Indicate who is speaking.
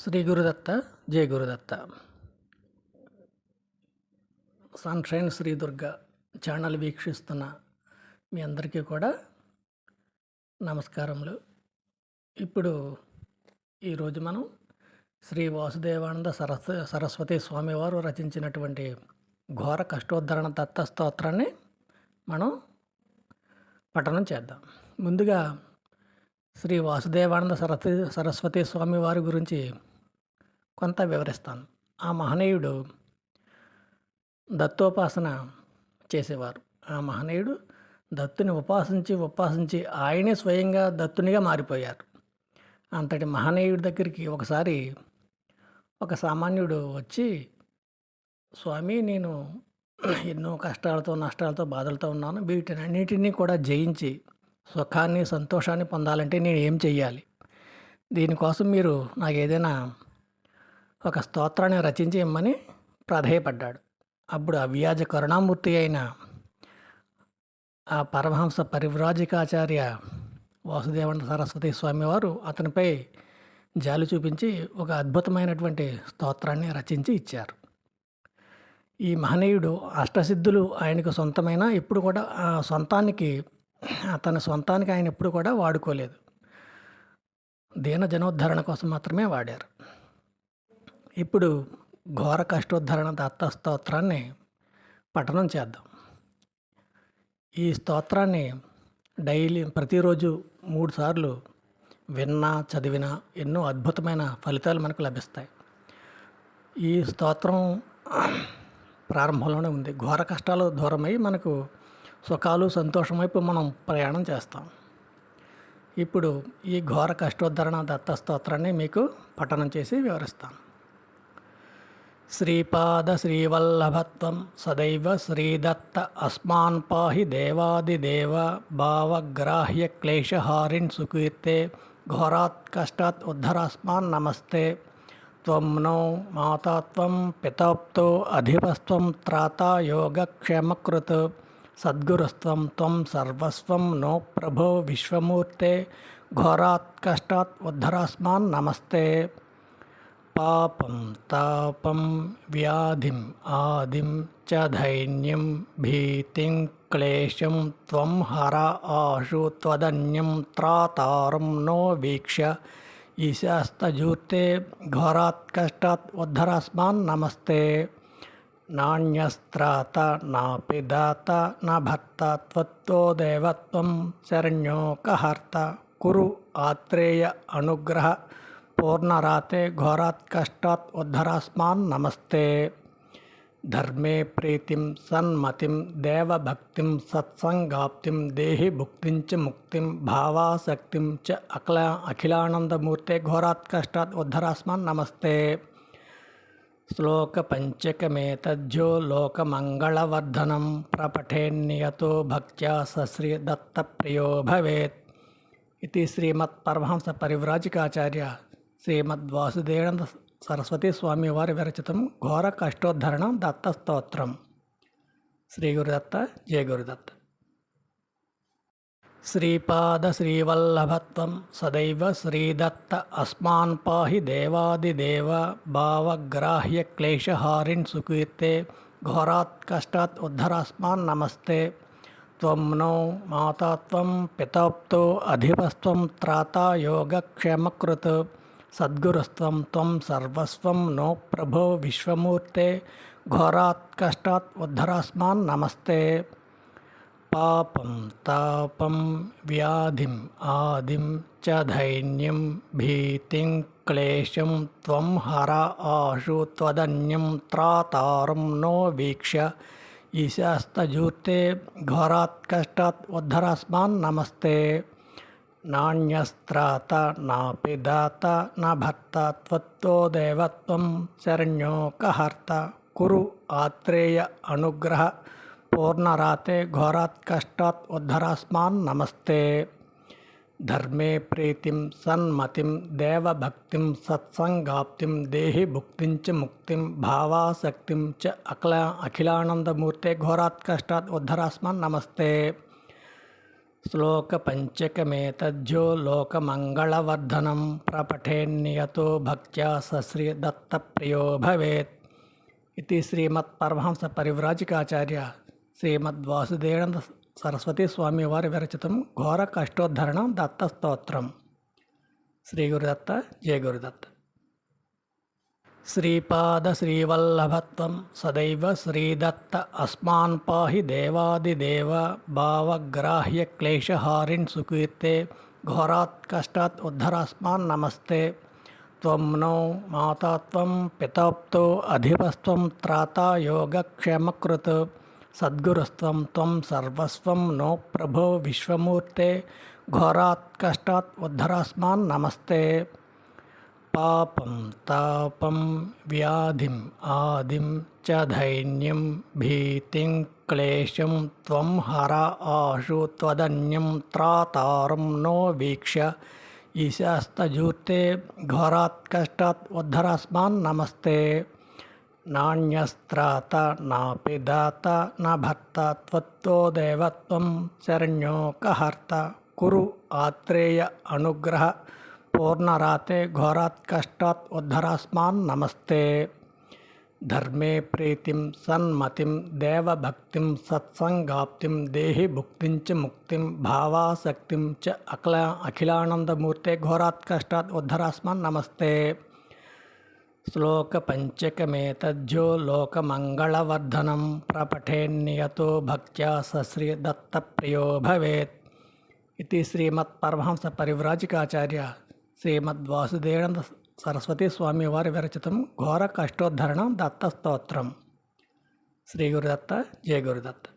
Speaker 1: శ్రీ గురుదత్త జయ Gurudatta sunshine Shri Durga channel వీక్షిస్తున్న మీ అందరికీ కూడా నమస్కారములు. ఇప్పుడు ఈరోజు మనం శ్రీ వాసుదేవానంద సరస్వ సరస్వతి స్వామివారు రచించినటువంటి ఘోర కష్టోద్ధరణ దత్త స్తోత్రాన్ని మనం పఠనం చేద్దాం. ముందుగా శ్రీ వాసుదేవానంద సరస్వతి సరస్వతి స్వామి వారి గురించి కొంత వివరిస్తాను. ఆ మహనీయుడు దత్తోపాసన చేసేవారు. ఆ మహనీయుడు దత్తుని ఉపాసించి ఉపాసించి ఆయనే స్వయంగా దత్తునిగా మారిపోయారు. అంతటి మహనీయుడి దగ్గరికి ఒకసారి ఒక సామాన్యుడు వచ్చి స్వామి నేను ఎన్నో కష్టాలతో నష్టాలతో బాధలతో ఉన్నాను. వీటినన్నిటినీ కూడా జయించి సుఖాన్ని సంతోషాన్ని పొందాలంటే నేను ఏం చెయ్యాలి? దీనికోసం మీరు నాకు ఏదైనా ఒక స్తోత్రాన్ని రచించి ఇమ్మని ప్రాధేయపడ్డాడు. అప్పుడు అవ్యాజ కరుణామూర్తి అయిన ఆ పరమహంస పరివ్రాజికాచార్య వాసుదేవన సరస్వతి స్వామివారు అతనిపై జాలి చూపించి ఒక అద్భుతమైనటువంటి స్తోత్రాన్ని రచించి ఇచ్చారు. ఈ మహనీయుడు అష్టసిద్ధులు ఆయనకు సొంతమైన ఇప్పుడు కూడా ఆ సొంతానికి తన సొంతానికి ఆయన ఎప్పుడు కూడా వాడుకోలేదు. దీన జనోద్ధరణ కోసం మాత్రమే వాడారు. ఇప్పుడు ఘోర కష్టోద్ధరణ దత్త స్తోత్రాన్ని పఠనం చేద్దాం. ఈ స్తోత్రాన్ని డైలీ ప్రతిరోజు మూడు సార్లు విన్నా చదివినా ఎన్నో అద్భుతమైన ఫలితాలు మనకు లభిస్తాయి. ఈ స్తోత్రం ప్రారంభంలోనే ఉంది. ఘోర కష్టాలు దూరమై మనకు సుఖాలు సంతోషం వైపు మనం ప్రయాణం చేస్తాం. ఇప్పుడు ఈ ఘోర కష్టోద్ధరణ దత్త స్తోత్రాన్ని మీకు పఠనం చేసి వివరిస్తాను श्रीपाद श्रीवल्लभत्व सदैव श्रीदत्त अस्मान् पाहि देवादिदेव भावग्राह्य भावग्राह्यक्लेशहारिन् सुकीर्ते घोरात् कष्टात् उद्धरास्मान् नमस्ते। त्वं नो माता त्वं पितप्तो अधिपस्त्वं त्राता योगक्षेमकृत् सद्गुरुस्त्वं त्वं सर्वस्वं नो प्रभो विश्वमूर्ते। घोरात् कष्टात् उद्धरास्मान् नमस्ते। पापम तापम व्याधि आदि च धैन्यं, भीतिं, क्लेशं त्वं हर आशु तदन्यम त्रातारं नो वीक्ष ईशस्तजूते घोरात् कष्टात् नमस्ते। नान्यस्त्रात नापि न भत्ता त्वत्तो देवत्वं शरण्योकहर्ता। कुरु आत्रेय अनुग्रह। पूर्णराते घोरात्कष्टात् उद्धरास्मान् नमस्ते। धर्मे प्रीतिं सन्मतिं देवभक्तिं सत्सङ्गाप्तिं देहि भुक्तिं च मुक्तिं भावासक्तिं च अकला अखिलानन्दमूर्ते घोरात्कष्टात् उद्धरास्मान् नमस्ते। श्लोकपञ्चकमेतज्जो लोकमङ्गलवर्धनं प्रपठेन्नियतो भक्त्या सश्रीदत्तप्रियो भवेत्। इति श्रीमत्परमहंसपरिव्राजिकाचार्य సశ్రీ సరస్వతి స్వామి వారి విరచితం ఘోర కష్టోద్ధరణ దత్త స్తోత్రం శ్రీ గురుదత్త జయ గురుదత్త శ్రీపాద శ్రీవల్లభత్వం సదైవ శ్రీదత్త అస్మాన్ పాహి దేవాదిదేవ భావగ్రాహ్య క్లేశహారిన్ సుకీర్తే ఘోరాత్ కష్టాత్ ఉద్ధరాస్మాన్ నమస్తే. త్వం నో మాతా త్వం పితాప్తో అధిపస్త్వం త్రాత యోగక్షేమకృత్. सद्गुस्व तम सर्वस्व नो प्रभो विश्वमूर्ते, घोरात् कष्टात् उद्धरास्मान् नमस्ते। पापं, तापं व्याधिम् आदिं च धैन्यं, भीतिं, क्लेशं, त्वं हर आशु, त्वदन्यं त्रातारं नो वीक्ष ईशास्तजूते, घोरात् कष्टात् उद्धरास्मान् नमस्ते। नान्यस्त्राता नापिदाता न भर्ता त्वत्तो देवत्वं कुरु आत्रेय अनुग्रह, पूर्णराते घोरात् कष्टात् उद्धरास्मान् नमस्ते। धर्मे प्रीतिं सन्मतिं देवभक्तिं सत्सङ्गाप्तिं देहि भुक्तिं च मुक्तिं भावासक्तिं च अकला नमस्ते। श्लोकपञ्चकमेतज्जो लोकमङ्गलवर्धनं प्रपठेन्नियतो भक्त्या सश्रीदत्तप्रियो भवेत् इति శ్రీమత్పరమహంసపరివ్రాజికాచార్య శ్రీమద్వాసుదేవానంద సరస్వతి స్వామి వారి విరచితం ఘోర కష్టోద్ధరణ దత్త స్తోత్రం శ్రీ గురుదత్త జయ గురుదత్త श्रीपाद श्रीवल्लभत्व सदैव श्रीदत्त अस्मान् पाहि देवादिदेव भावग्राह्यक्लेशहारिन् सुकीर्ते घोरात् कष्टात् उद्धरास्मान् नमस्ते। त्वं नो माता त्वं पिताप्तो अधिपस्त्वं त्राता योगक्षेमकृत् सद्गुरुस्त्वं त्वं सर्वस्वं नो प्रभो विश्वमूर्ते। घोरात् कष्टात् उद्धरास्मान् नमस्ते। पापम तापम व्याधि आदि च धैन्यं, भीतिं, क्लेशं त्वं हर आशु तदन्यम त्रातारं नो वीक्ष ईशस्तूर्ते घोरात् कष्टात् उद्धरस्मान् नमस्ते। नान्यस्त्रात नापि दात, न भर्ता त्वत्तो देवत्वं, शरण्योकहर्ता। कुरु आत्रेय अनुग्रह। पूर्णराते घोरात् कष्टात् उद्धरास्मान् नमस्ते। धर्मे प्रीति सन्मति देवभक्ति सत्सङ्गाप्तिं देहि मुक्ति भावासक्ति मुक्तिं भावासक्तिं च अकला अखिलानन्दमूर्ते घोरात् कष्टात् उद्धरास्मान् नमस्ते। श्लोकपञ्चकमेतज्जो लोकमङ्गलवर्धनं प्रपठेन्नियतो भक्त्या प्रियो भवेत्। इति श्रीमत्परमहंसपरिव्राजिकाचार्य శ్రీమద్వాసుదేవంద సరస్వతి స్వామి వారి విరచితం ఘోర కష్టోద్ధరణ దత్త స్తోత్రం శ్రీ గురుదత్త జయ గురుదత్త.